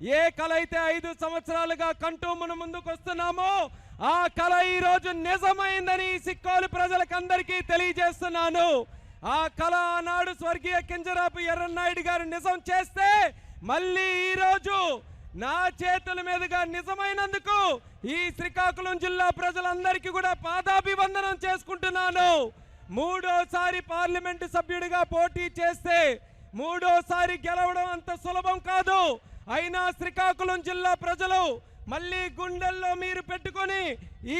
ఏ కళ అయితే ఐదు సంవత్సరాలుగా కంటూ మనం ముందుకు వస్తున్నామో ఆ కళ ఈ రోజు నిజమైందని సిక్కోలు ప్రజలకందరికీ తెలియజేస్తున్నాను. ఆ కళ ఆనాడు స్వర్గీయ కింజరాపు ఎర్రన్నాయుడు గారు నిజం చేస్తే మళ్ళీ ఈరోజు నా చేతుల మీదుగా నిజమైనందుకు ఈ శ్రీకాకుళం జిల్లా ప్రజలందరికీ కూడా పాదాభివందనం చేసుకుంటున్నాను. మూడోసారి పార్లమెంటు సభ్యుడిగా పోటీ చేస్తే మూడోసారి గెలవడం అంత సులభం కాదు. అయినా శ్రీకాకుళం జిల్లా ప్రజలు మళ్ళీ గుండెల్లో మీరు పెట్టుకొని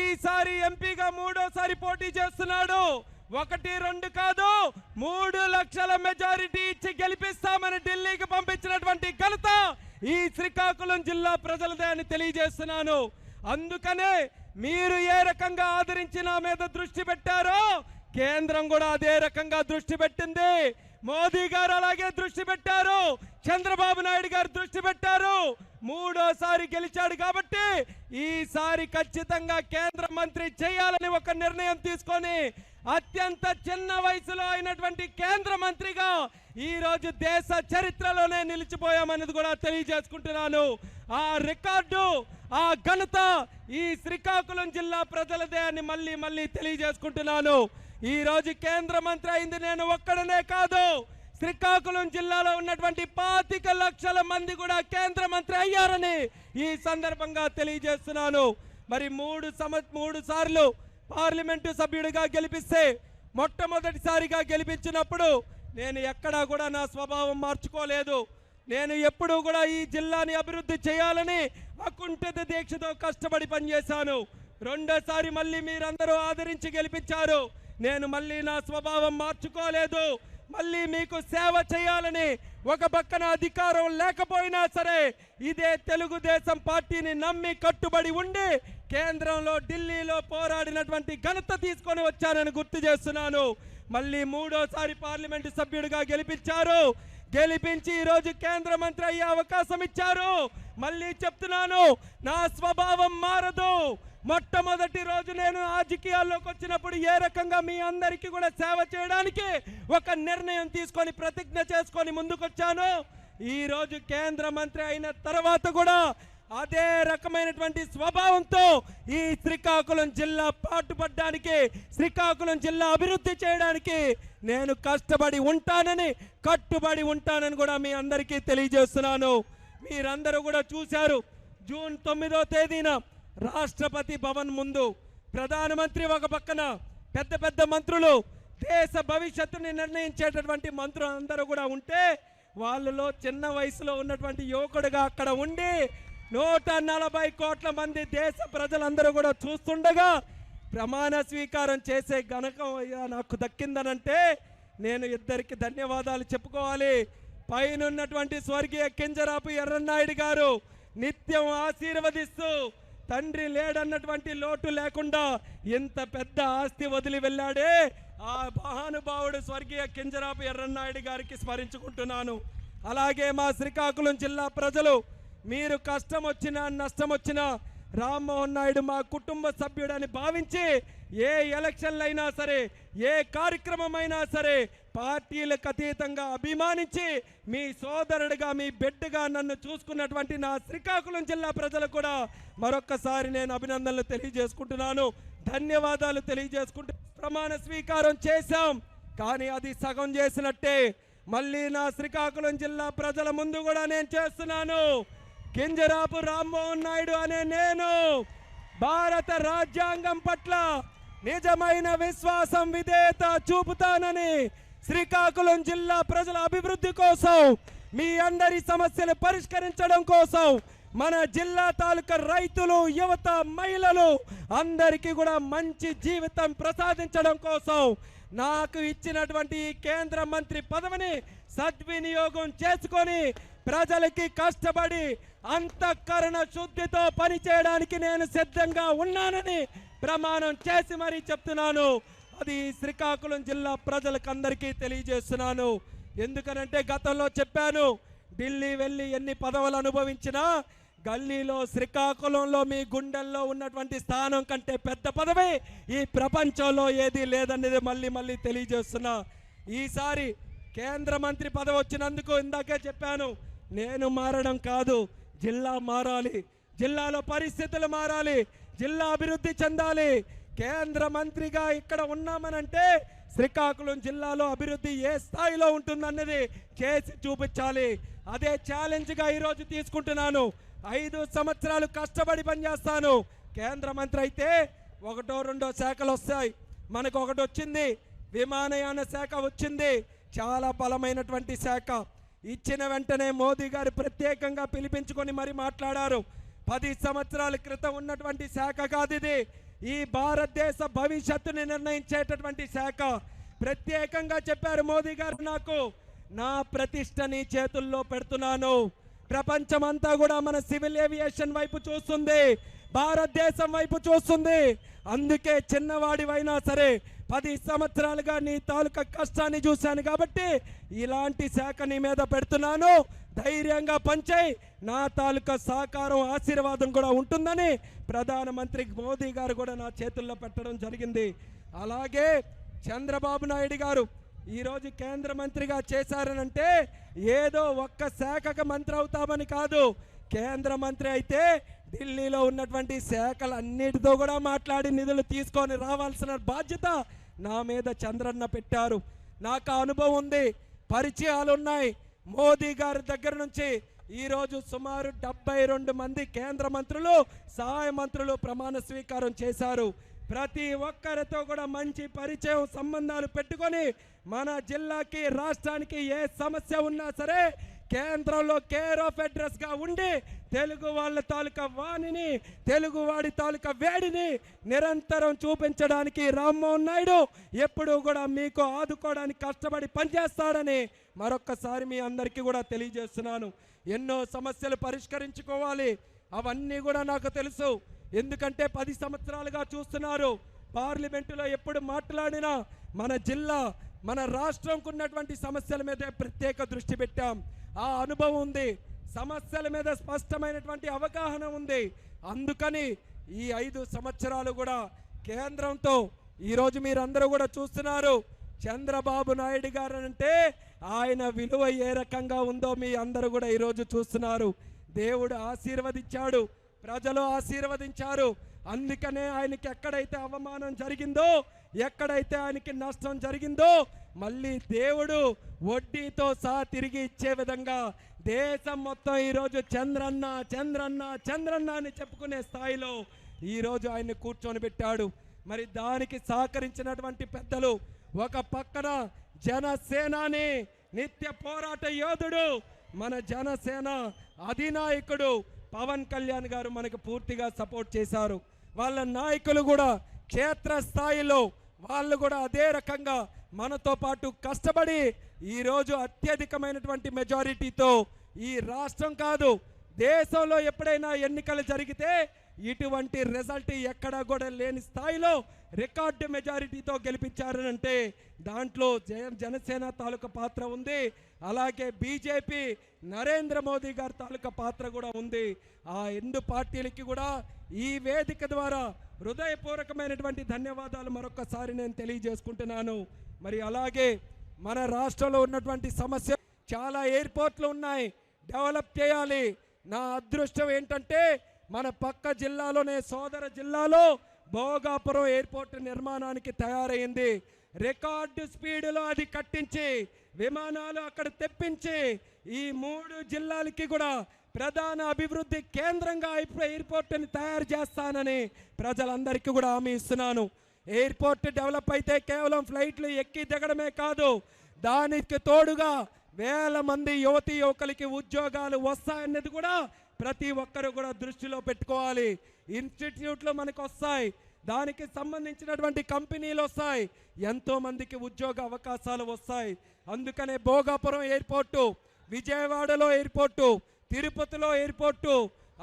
ఈసారి ఎంపీగా మూడోసారి పోటీ చేస్తున్నాడు. ఒకటి రెండు కాదు మూడు లక్షల మెజారిటీ ఇచ్చి గెలిపిస్తామని ఢిల్లీకి పంపించినటువంటి ఘనత ఈ శ్రీకాకుళం జిల్లా ప్రజలదే అని తెలియజేస్తున్నాను. అందుకనే మీరు ఏ రకంగా ఆదరించి నా మీద దృష్టి పెట్టారో కేంద్రం కూడా అదే రకంగా దృష్టి పెట్టింది. మోదీ గారు అలాగే దృష్టి పెట్టారు. చంద్రబాబు నాయుడు గారు దృష్టి పెట్టారు. మూడోసారి గెలిచాడు కాబట్టి ఈసారి ఖచ్చితంగా కేంద్ర మంత్రి చేయాలని ఒక నిర్ణయం తీసుకొని అత్యంత చిన్న వయసులో అయినటువంటి కేంద్ర మంత్రిగా ఈ రోజు దేశ చరిత్రలోనే నిలిచిపోయామన్నది కూడా తెలియజేసుకుంటున్నాను. ఆ రికార్డు ఆ ఘనత ఈ శ్రీకాకుళం జిల్లా ప్రజలదే అని మళ్ళీ మళ్ళీ తెలియజేసుకుంటున్నాను. ఈ రోజు కేంద్ర మంత్రి అయింది నేను ఒక్కడనే కాదు. శ్రీకాకుళం జిల్లాలో ఉన్నటువంటి పాతిక లక్షల మంది కూడా కేంద్ర మంత్రి అయ్యారని ఈ సందర్భంగా తెలియజేస్తున్నాను. మరి మూడు సమ మూడు సార్లు పార్లమెంటు సభ్యుడిగా గెలిపిస్తే మొట్టమొదటిసారిగా గెలిపించినప్పుడు నేను ఎక్కడా కూడా నా స్వభావం మార్చుకోలేదు. నేను ఎప్పుడూ కూడా ఈ జిల్లాని అభివృద్ధి చేయాలని అకుంఠిత దీక్షతో కష్టపడి పనిచేశాను. రెండోసారి మళ్ళీ మీరందరూ ఆదరించి గెలిపించారు. నేను మళ్ళీ నా స్వభావం మార్చుకోలేదు. మళ్ళీ మీకు సేవ చేయాలని ఒక పక్కన అధికారం లేకపోయినా సరే ఇదే తెలుగుదేశం పార్టీని నమ్మి కట్టుబడి ఉండి కేంద్రంలో ఢిల్లీలో పోరాడినటువంటి ఘనత తీసుకొని వచ్చానని గుర్తు చేస్తున్నాను. మళ్ళీ మూడోసారి పార్లమెంటు సభ్యుడిగా గెలిపించారు. గెలిపించి ఈరోజు కేంద్ర మంత్రి అయ్యే అవకాశం ఇచ్చారు. మళ్ళీ చెప్తున్నాను నా స్వభావం మారదు. మొట్టమొదటి రోజు నేను రాజకీయాల్లోకి వచ్చినప్పుడు ఏ రకంగా మీ అందరికీ కూడా సేవ చేయడానికి ఒక నిర్ణయం తీసుకొని ప్రతిజ్ఞ చేసుకొని ముందుకొచ్చాను. ఈ రోజు కేంద్ర మంత్రి అయిన తర్వాత కూడా అదే రకమైనటువంటి స్వభావంతో ఈ శ్రీకాకుళం జిల్లా పాటుపడడానికి శ్రీకాకుళం జిల్లా అభివృద్ధి చేయడానికి నేను కష్టపడి ఉంటానని కట్టుబడి ఉంటానని కూడా మీ అందరికీ తెలియజేస్తున్నాను. మీరందరూ కూడా చూశారు జూన్ తొమ్మిదో తేదీన రాష్ట్రపతి భవన్ ముందు ప్రధానమంత్రి ఒక పక్కన పెద్ద పెద్ద మంత్రులు దేశ భవిష్యత్తుని నిర్ణయించేటటువంటి మంత్రులు అందరూ కూడా ఉంటే వాళ్ళలో చిన్న వయసులో ఉన్నటువంటి యువకుడుగా అక్కడ ఉండి నూట నలభై కోట్ల మంది దేశ ప్రజలందరూ కూడా చూస్తుండగా ప్రమాణ స్వీకారం చేసే గణకం అయ్యా నాకు దక్కిందనంటే నేను ఇద్దరికి ధన్యవాదాలు చెప్పుకోవాలి. పైన ఉన్నటువంటి స్వర్గీయ కింజరాపు ఎర్రన్నాయుడు గారు నిత్యం ఆశీర్వదిస్తూ తండ్రి లేడన్నటువంటి లోటు లేకుండా ఇంత పెద్ద ఆస్తి వదిలి వెళ్ళాడే ఆ మహానుభావుడు స్వర్గీయ కింజరాపు ఎర్రన్నాయుడు గారికి స్మరించుకుంటున్నాను. అలాగే మా శ్రీకాకుళం జిల్లా ప్రజలు మీరు కష్టం వచ్చినా నష్టం వచ్చినా రామ్మోహన్ నాయుడు మా కుటుంబ సభ్యుడని భావించి ఏ ఎలక్షన్లు అయినా సరే ఏ కార్యక్రమం అయినా సరే పార్టీలకు అతీతంగా అభిమానించి మీ సోదరుడిగా మీ బిడ్డగా నన్ను చూసుకున్నటువంటి నా శ్రీకాకుళం జిల్లా ప్రజలు కూడా మరొక్కసారి నేను అభినందనలు తెలియజేసుకుంటున్నాను. ధన్యవాదాలు తెలియజేసుకుంటూ ప్రమాణ స్వీకారం చేశాం. కానీ అది సగం చేసినట్టే. మళ్ళీ నా శ్రీకాకుళం జిల్లా ప్రజల ముందు కూడా నేను చేస్తున్నాను. కింజరాపు రామ్మోహన్ నాయుడు అనే నేను భారత రాజ్యాంగం పట్ల నిజమైన విశ్వాసం విధేయత చూపుతానని శ్రీకాకుళం జిల్లా ప్రజల అభివృద్ధి కోసం మీ అందరి సమస్యలు పరిష్కరించడం కోసం మన జిల్లా తాలూకా రైతులు యువత మహిళలు అందరికీ కూడా మంచి జీవితం ప్రసాదించడం కోసం నాకు ఇచ్చినటువంటి కేంద్ర మంత్రి పదవిని సద్వినియోగం చేసుకొని ప్రజలకి కష్టపడి అంతఃకరణ శుద్ధితో పనిచేయడానికి నేను సిద్ధంగా ఉన్నానని ప్రమాణం చేసి మరీ చెప్తున్నాను. అది శ్రీకాకుళం జిల్లా ప్రజలకందరికీ తెలియజేస్తున్నాను. ఎందుకనంటే గతంలో చెప్పాను ఢిల్లీ వెళ్ళి ఎన్ని పదవులు అనుభవించినా గల్లీలో శ్రీకాకుళంలో మీ గుండెల్లో ఉన్నటువంటి స్థానం కంటే పెద్ద పదవి ఈ ప్రపంచంలో ఏది లేదనేది మళ్ళీ మళ్ళీ తెలియజేస్తున్నా. ఈసారి కేంద్ర మంత్రి పదవి వచ్చినందుకు ఇందాకే చెప్పాను నేను మారడం కాదు. జిల్లా మారాలి జిల్లాలో పరిస్థితులు మారాలి జిల్లా అభివృద్ధి చెందాలి. కేంద్ర మంత్రిగా ఇక్కడ ఉన్నామనంటే శ్రీకాకుళం జిల్లాలో అభివృద్ధి ఏ స్థాయిలో ఉంటుందన్నది చేసి చూపించాలి. అదే ఛాలెంజ్గా ఈరోజు తీసుకుంటున్నాను. ఐదు సంవత్సరాలు కష్టపడి పనిచేస్తాను. కేంద్ర మంత్రి అయితే ఒకటో రెండో శాఖలు వస్తాయి. మనకు ఒకటి వచ్చింది విమానయాన శాఖ వచ్చింది. చాలా బలమైనటువంటి శాఖ. ఇచ్చిన వెంటనే మోదీ గారు ప్రత్యేకంగా పిలిపించుకొని మరి మాట్లాడారు. పది సంవత్సరాల క్రితం ఉన్నటువంటి శాఖ కాదు ఇది. ఈ భారతదేశ భవిష్యత్తుని నిర్ణయించేటటువంటి శాఖ. ప్రత్యేకంగా చెప్పారు మోదీ గారు నాకు నా ప్రతిష్టని చేతుల్లో పెడుతున్నాను. ప్రపంచమంతా కూడా మన సివిల్ ఏవియేషన్ వైపు చూస్తుంది. భారతదేశం వైపు చూస్తుంది. అందుకే చిన్నవాడివైనా సరే పది సంవత్సరాలుగా నీ తాలూకా కష్టాన్ని చూశాను కాబట్టి ఇలాంటి శాఖ నీ మీద పెడుతున్నాను. ధైర్యంగా పంచాయి నా తాలూకా సహకారం ఆశీర్వాదం కూడా ఉంటుందని ప్రధానమంత్రి మోదీ గారు కూడా నా చేతుల్లో పెట్టడం జరిగింది. అలాగే చంద్రబాబు నాయుడు గారు ఈరోజు కేంద్ర మంత్రిగా చేశారనంటే ఏదో ఒక్క శాఖకు మంత్రి అవుతామని కాదు. కేంద్ర మంత్రి అయితే ఢిల్లీలో ఉన్నటువంటి శాఖలన్నిటితో కూడా మాట్లాడి నిధులు తీసుకొని రావాల్సిన బాధ్యత నా మీద చంద్రన్న పెట్టారు. నాకు అనుభవం ఉంది. పరిచయాలు ఉన్నాయి. మోదీ గారి దగ్గర నుంచి ఈరోజు సుమారు డెబ్బై రెండు మంది కేంద్ర మంత్రులు సహాయ మంత్రులు ప్రమాణ స్వీకారం చేశారు. ప్రతి ఒక్కరితో కూడా మంచి పరిచయం సంబంధాలు పెట్టుకొని మన జిల్లాకి రాష్ట్రానికి ఏ సమస్య ఉన్నా సరే కేంద్రంలో కేర్ ఆఫ్ అడ్రస్గా ఉండి తెలుగు వాళ్ళ తాలూకా వాణిని తెలుగు వాడి తాలూకా వేడిని నిరంతరం చూపించడానికి రామ్మోహన్ నాయుడు ఎప్పుడూ కూడా మీకు ఆదుకోవడానికి కష్టపడి పనిచేస్తాడని మరొక్కసారి మీ అందరికీ కూడా తెలియజేస్తున్నాను. ఎన్నో సమస్యలు పరిష్కరించుకోవాలి. అవన్నీ కూడా నాకు తెలుసు. ఎందుకంటే పది సంవత్సరాలుగా చూస్తున్నారు. పార్లమెంటులో ఎప్పుడు మాట్లాడినా మన జిల్లా మన రాష్ట్రంకు ఉన్నటువంటి సమస్యల మీద ప్రత్యేక దృష్టి పెట్టాం. ఆ అనుభవం ఉంది. సమస్యల మీద స్పష్టమైనటువంటి అవగాహన ఉంది. అందుకని ఈ ఐదు సంవత్సరాలు కూడా కేంద్రంతో ఈరోజు మీరందరూ కూడా చూస్తున్నారు. చంద్రబాబు నాయుడు గారు అంటే ఆయన విలువ ఏ రకంగా ఉందో మీ అందరూ కూడా ఈరోజు చూస్తున్నారు. దేవుడు ఆశీర్వదించాడు. ప్రజలు ఆశీర్వదించారు. అందుకనే ఆయనకి ఎక్కడైతే అవమానం జరిగిందో ఎక్కడైతే ఆయనకి నష్టం జరిగిందో మళ్ళీ దేవుడు వడ్డీతో సహా తిరిగి ఇచ్చే విధంగా దేశం మొత్తం ఈరోజు చంద్రన్న చంద్రన్న చంద్రన్న అని చెప్పుకునే స్థాయిలో ఈరోజు ఆయన్ని కూర్చొని పెట్టాడు. మరి దానికి సహకరించినటువంటి పెద్దలు ఒక పక్కన జనసేనాని నిత్య పోరాట యోధుడు మన జనసేన అధినాయకుడు పవన్ కళ్యాణ్ గారు మనకు పూర్తిగా సపోర్ట్ చేశారు. వాళ్ళ నాయకులు కూడా క్షేత్ర స్థాయిలో వాళ్ళు కూడా అదే రకంగా మనతో పాటు కష్టపడి ఈరోజు అత్యధికమైనటువంటి మెజారిటీతో ఈ రాష్ట్రం కాదు దేశంలో ఎప్పుడైనా ఎన్నికలు జరిగితే ఇటువంటి రిజల్ట్ ఎక్కడా కూడా లేని స్థాయిలో రికార్డు మెజారిటీతో గెలిపించారనంటే దాంట్లో జయ- జనసేన తాలూకా పాత్ర ఉంది. అలాగే బీజేపీ నరేంద్ర మోదీ గారి తాలూకా పాత్ర కూడా ఉంది. ఆ రెండు పార్టీలకి కూడా ఈ వేదిక ద్వారా హృదయపూర్వకమైనటువంటి ధన్యవాదాలు మరొకసారి నేను తెలియజేసుకుంటున్నాను. మరి అలాగే మన రాష్ట్రంలో ఉన్నటువంటి సమస్య చాలా ఎయిర్పోర్ట్లు ఉన్నాయి. డెవలప్ చేయాలి. నా అదృష్టం ఏంటంటే మన పక్క జిల్లాలోనే సోదర జిల్లాలో భోగాపురం ఎయిర్పోర్ట్ నిర్మాణానికి తయారైంది. రికార్డు స్పీడులో అది కట్టించి విమానాలు అక్కడ తెప్పించి ఈ మూడు జిల్లాలకి కూడా ప్రధాన అభివృద్ధి కేంద్రంగా ఎయిర్పోర్ట్ని తయారు చేస్తానని ప్రజలందరికీ కూడా హామీ ఇస్తున్నాను. ఎయిర్పోర్ట్ డెవలప్ అయితే కేవలం ఫ్లైట్లు ఎక్కి దిగడమే కాదు దానికి తోడుగా వేల మంది యువతి యువకులకి ఉద్యోగాలు వస్తాయన్నది కూడా ప్రతి ఒక్కరు కూడా దృష్టిలో పెట్టుకోవాలి. ఇన్స్టిట్యూట్లు మనకు వస్తాయి దానికి సంబంధించినటువంటి కంపెనీలు వస్తాయి ఎంతోమందికి ఉద్యోగ అవకాశాలు వస్తాయి. అందుకనే భోగాపురం ఎయిర్పోర్టు విజయవాడలో ఎయిర్పోర్టు తిరుపతిలో ఎయిర్పోర్టు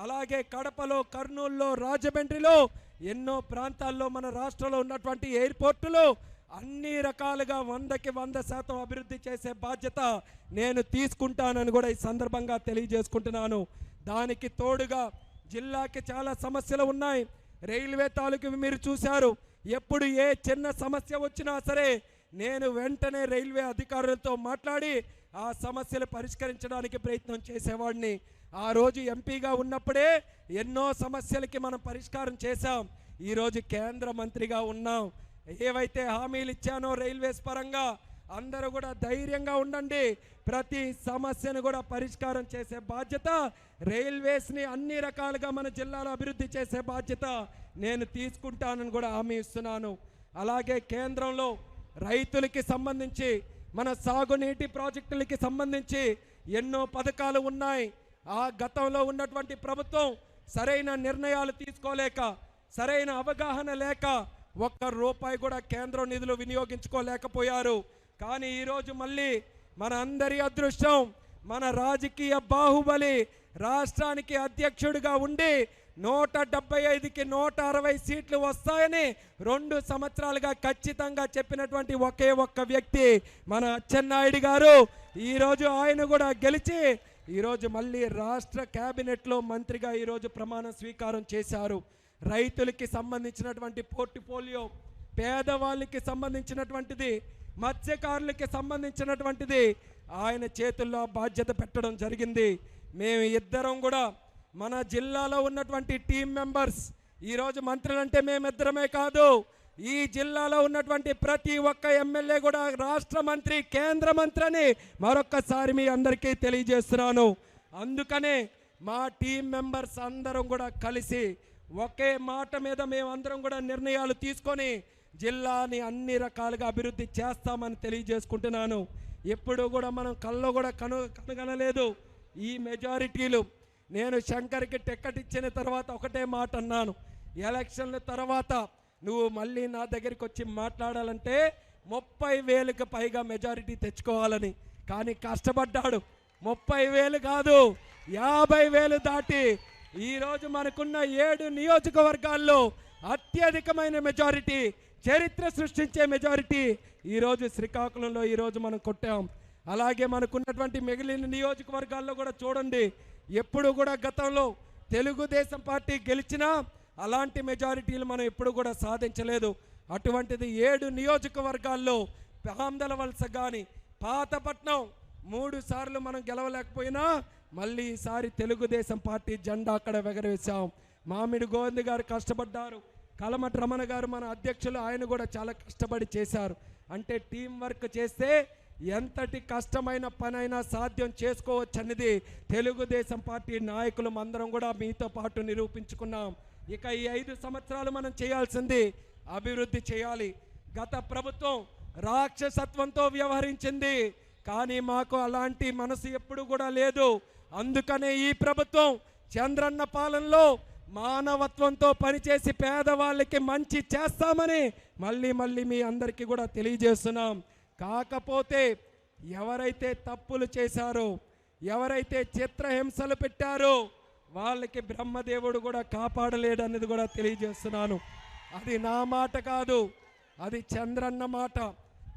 అలాగే కడపలో కర్నూలులో రాజమండ్రిలో ఎన్నో ప్రాంతాల్లో మన రాష్ట్రంలో ఉన్నటువంటి ఎయిర్పోర్టులు అన్ని రకాలుగా వందకి వంద శాతం అభివృద్ధి చేసే బాధ్యత నేను తీసుకుంటానని కూడా ఈ సందర్భంగా తెలియజేసుకుంటున్నాను. దానికి తోడుగా జిల్లాకి చాలా సమస్యలు ఉన్నాయి. రైల్వే తాలూకు మీరు చూశారు. ఎప్పుడు ఏ చిన్న సమస్య వచ్చినా సరే నేను వెంటనే రైల్వే అధికారులతో మాట్లాడి ఆ సమస్యలు పరిష్కరించడానికి ప్రయత్నం చేసేవాడిని. ఆ రోజు ఎంపీగా ఉన్నప్పుడే ఎన్నో సమస్యలకి మనం పరిష్కారం చేశాం. ఈరోజు కేంద్ర మంత్రిగా ఉన్నాం. ఏవైతే హామీలు ఇచ్చానో రైల్వేస్ పరంగా అందరూ కూడా ధైర్యంగా ఉండండి. ప్రతి సమస్యను కూడా పరిష్కారం చేసే బాధ్యత రైల్వేస్ని అన్ని రకాలుగా మన జిల్లాలో అభివృద్ధి చేసే బాధ్యత నేను తీసుకుంటానని కూడా హామీ ఇస్తున్నాను. అలాగే కేంద్రంలో రైతులకి సంబంధించి మన సాగునీటి ప్రాజెక్టులకి సంబంధించి ఎన్నో పథకాలు ఉన్నాయి. ఆ గతంలో ఉన్నటువంటి ప్రభుత్వం సరైన నిర్ణయాలు తీసుకోలేక సరైన అవగాహన లేక ఒక్క రూపాయి కూడా కేంద్రం నిధులు వినియోగించుకోలేకపోయారు. కానీ ఈరోజు మళ్ళీ మన అందరి అదృష్టం మన రాజకీయ బాహుబలి రాష్ట్రానికి అధ్యక్షుడిగా ఉండి నూట డెబ్బై ఐదుకి నూట అరవై సీట్లు వస్తాయని రెండు సంవత్సరాలుగా ఖచ్చితంగా చెప్పినటువంటి ఒకే ఒక్క వ్యక్తి మన అచ్చెన్నాయుడు గారు. ఈరోజు ఆయన కూడా గెలిచి ఈరోజు మళ్ళీ రాష్ట్ర క్యాబినెట్లో మంత్రిగా ఈరోజు ప్రమాణ స్వీకారం చేశారు. రైతులకి సంబంధించినటువంటి పోర్టిఫోలియో పేదవాళ్ళకి సంబంధించినటువంటిది మత్స్యకారులకి సంబంధించినటువంటిది ఆయన చేతుల్లో బాధ్యత పెట్టడం జరిగింది. మేము ఇద్దరం కూడా మన జిల్లాలో ఉన్నటువంటి టీం మెంబర్స్ ఈరోజు మంత్రులంటే మేమిద్దరమే కాదు ఈ జిల్లాలో ఉన్నటువంటి ప్రతి ఒక్క ఎమ్మెల్యే కూడా రాష్ట్ర మంత్రి కేంద్ర మంత్రి అని మరొక్కసారి మీ అందరికీ తెలియజేస్తున్నాను. అందుకనే మా టీం మెంబర్స్ అందరం కూడా కలిసి ఒకే మాట మీద మేమందరం కూడా నిర్ణయాలు తీసుకొని జిల్లాని అన్ని రకాలుగా అభివృద్ధి చేస్తామని తెలియజేసుకుంటున్నాను. ఎప్పుడు కూడా మనం కల్లో కూడా కను కనుగొనలేదు. ఈ మెజారిటీలు నేను శంకర్కి టికెట్ ఇచ్చిన తర్వాత ఒకటే మాట అన్నాను. ఎలక్షన్ల తర్వాత నువ్వు మళ్ళీ నా దగ్గరికి వచ్చి మాట్లాడాలంటే ముప్పై వేలకు పైగా మెజారిటీ తెచ్చుకోవాలని. కానీ కష్టపడ్డాడు. ముప్పై వేలు కాదు యాభై వేలు దాటి ఈరోజు మనకున్న ఏడు నియోజకవర్గాల్లో అత్యధికమైన మెజారిటీ చరిత్ర సృష్టించే మెజారిటీ ఈరోజు శ్రీకాకుళంలో ఈరోజు మనం కొట్టాం. అలాగే మనకున్నటువంటి మిగిలిన నియోజకవర్గాల్లో కూడా చూడండి ఎప్పుడు కూడా గతంలో తెలుగుదేశం పార్టీ గెలిచినా అలాంటి మెజారిటీలు మనం ఎప్పుడు కూడా సాధించలేదు. అటువంటిది ఏడు నియోజకవర్గాల్లో ఆందల వలస కానీ పాతపట్నం మూడు సార్లు మనం గెలవలేకపోయినా మళ్ళీ ఈసారి తెలుగుదేశం పార్టీ జెండా అక్కడ ఎగరవేశాం మామిడి గోవింద్ గారు కష్టపడ్డారు. కలమటి రమణ గారు మన అధ్యక్షులు ఆయన కూడా చాలా కష్టపడి చేశారు. అంటే టీం వర్క్ చేస్తే ఎంతటి కష్టమైన పనైనా సాధ్యం చేసుకోవచ్చు అనేది తెలుగుదేశం పార్టీ నాయకులు అందరం కూడా మీతో పాటు నిరూపించుకున్నాం. ఇక ఈ ఐదు సంవత్సరాలు మనం చేయాల్సింది అభివృద్ధి చేయాలి. గత ప్రభుత్వం రాక్షసత్వంతో వ్యవహరించింది. కానీ మాకు అలాంటి మనసు ఎప్పుడు కూడా లేదు. అందుకనే ఈ ప్రభుత్వం చంద్రన్న పాలనలో మానవత్వంతో పనిచేసి పేదవాళ్ళకి మంచి చేస్తామని మళ్ళీ మళ్ళీ మీ అందరికీ కూడా తెలియజేస్తున్నాం. కాకపోతే ఎవరైతే తప్పులు చేశారో ఎవరైతే చిత్రహింసలు పెట్టారో వాళ్ళకి బ్రహ్మదేవుడు కూడా కాపాడలేడన్నది కూడా తెలియజేస్తున్నాను. అది నా మాట కాదు అది చంద్రన్న మాట.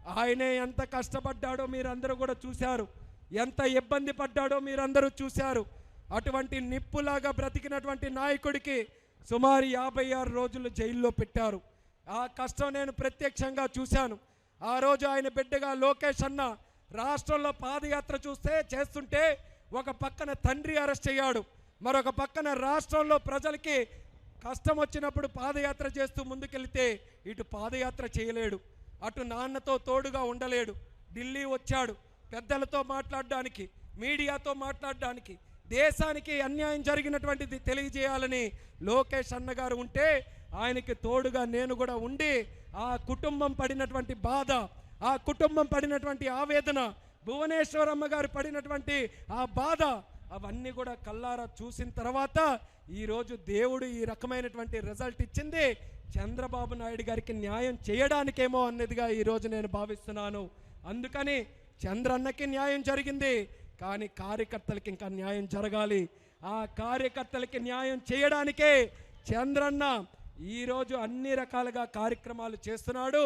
ఆయనే ఎంత కష్టపడ్డాడో మీరందరూ కూడా చూశారు. ఎంత ఇబ్బంది పడ్డాడో మీరందరూ చూశారు. అటువంటి నిప్పులాగా బ్రతికినటువంటి నాయకుడికి సుమారు యాభై ఆరు రోజులు జైల్లో పెట్టారు. ఆ కష్టం నేను ప్రత్యక్షంగా చూశాను. ఆ రోజు ఆయన బిడ్డగా లోకేష్ అన్న రాష్ట్రంలో పాదయాత్ర చూస్తే చేస్తుంటే ఒక పక్కన తండ్రి అరెస్ట్ అయ్యాడు. మరొక పక్కన రాష్ట్రంలో ప్రజలకి కష్టం వచ్చినప్పుడు పాదయాత్ర చేస్తూ ముందుకెళ్తే ఇటు పాదయాత్ర చేయలేడు. అటు నాన్నతో తోడుగా ఉండలేడు. ఢిల్లీ వచ్చాడు. పెద్దలతో మాట్లాడడానికి మీడియాతో మాట్లాడడానికి దేశానికి అన్యాయం జరిగినటువంటిది తెలియజేయాలని లోకేష్ అన్నగారు ఉంటే ఆయనకి తోడుగా నేను కూడా ఉండి ఆ కుటుంబం పడినటువంటి బాధ ఆ కుటుంబం పడినటువంటి ఆవేదన భువనేశ్వరమ్మ గారు పడినటువంటి ఆ బాధ అవన్నీ కూడా కల్లారా చూసిన తర్వాత ఈరోజు దేవుడు ఈ రకమైనటువంటి రిజల్ట్ ఇచ్చింది. చంద్రబాబు నాయుడు గారికి న్యాయం చేయడానికేమో అన్నదిగా ఈరోజు నేను భావిస్తున్నాను. అందుకని చంద్రన్నకి న్యాయం జరిగింది. కానీ కార్యకర్తలకి ఇంకా న్యాయం జరగాలి. ఆ కార్యకర్తలకి న్యాయం చేయడానికే చంద్రన్న ఈరోజు అన్ని రకాలుగా కార్యక్రమాలు చేస్తున్నాడు.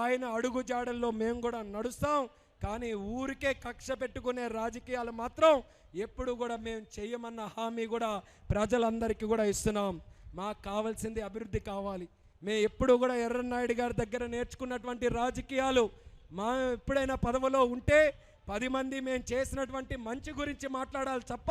ఆయన అడుగుజాడల్లో మేము కూడా నడుస్తాం. కానీ ఊరికే కక్ష పెట్టుకునే రాజకీయాలు మాత్రం ఎప్పుడు కూడా మేము చేయమన్న హామీ కూడా ప్రజలందరికీ కూడా ఇస్తున్నాం. మాకు కావాల్సింది అభివృద్ధి కావాలి. మేము ఎప్పుడు కూడా ఎర్రనాయుడు గారి దగ్గర నేర్చుకున్నటువంటి రాజకీయాలు మా ఎప్పుడైనా పదవిలో ఉంటే పది మంది మేము చేసినటువంటి మంచి గురించి మాట్లాడాలి తప్ప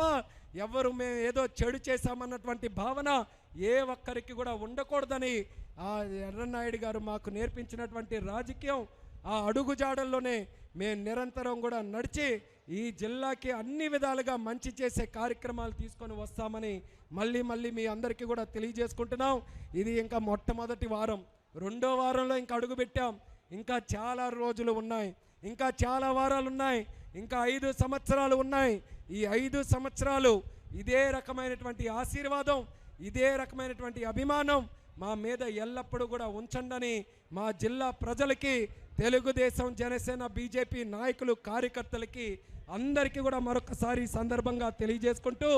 ఎవరు మేము ఏదో చెడు చేశామన్నటువంటి భావన ఏ ఒక్కరికి కూడా ఉండకూడదని ఆ ఎర్రనాయుడు గారు మాకు నేర్పించినటువంటి రాజకీయం ఆ అడుగుజాడల్లోనే మేము నిరంతరం కూడా నడిచి ఈ జిల్లాకి అన్ని విధాలుగా మంచి చేసే కార్యక్రమాలు తీసుకొని వస్తామని మళ్ళీ మళ్ళీ మీ అందరికీ కూడా తెలియజేసుకుంటున్నాం. ఇది ఇంకా మొట్టమొదటి వారం. రెండో వారంలో ఇంకా అడుగు పెట్టాం. ఇంకా చాలా రోజులు ఉన్నాయి. ఇంకా చాలా వారాలు ఉన్నాయి. ఇంకా ఐదు సంవత్సరాలు ఉన్నాయి. ఈ ఐదు సంవత్సరాలు ఇదే రకమైనటువంటి ఆశీర్వాదం. ఇదే రకమైనటువంటి అభిమానం మా మీద ఎల్లప్పుడూ కూడా ఉంచండని మా జిల్లా ప్రజలకి తెలుగుదేశం జనసేన బీజేపీ నాయకులు కార్యకర్తలకి అందరికీ కూడా మరొకసారి సందర్భంగా తెలియజేసుకుంటూ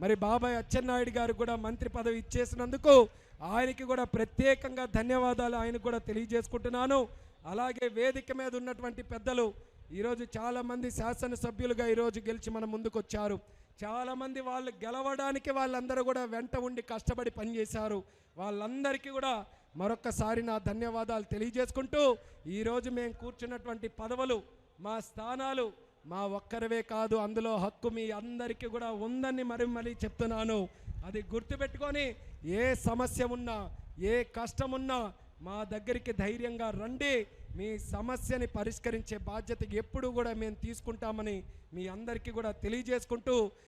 మరి బాబాయ్ అచ్చెన్నాయుడు గారు కూడా మంత్రి పదవి ఇచ్చేసినందుకు ఆయనకి కూడా ప్రత్యేకంగా ధన్యవాదాలు ఆయనకు కూడా తెలియజేసుకుంటున్నాను. అలాగే వేదిక మీద ఉన్నటువంటి పెద్దలు ఈరోజు చాలామంది శాసనసభ్యులుగా ఈరోజు గెలిచి మన ముందుకు వచ్చారు చాలామంది వాళ్ళు గెలవడానికి వాళ్ళందరూ కూడా వెంట ఉండి కష్టపడి పనిచేశారు. వాళ్ళందరికీ కూడా మరొక్కసారి నా ధన్యవాదాలు తెలియజేసుకుంటూ ఈరోజు మేము కూర్చున్నటువంటి పదవులు మా స్థానాలు మా ఒక్కరివే కాదు అందులో హక్కు మీ అందరికీ కూడా ఉందని మరి మరీ చెప్తున్నాను. అది గుర్తుపెట్టుకొని ఏ సమస్య ఉన్నా ఏ కష్టం ఉన్నా మా దగ్గరికి ధైర్యంగా రండి. మీ సమస్యని పరిష్కరించే బాధ్యత ఎప్పుడు కూడా మేము తీసుకుంటామని మీ అందరికీ కూడా తెలియజేసుకుంటూ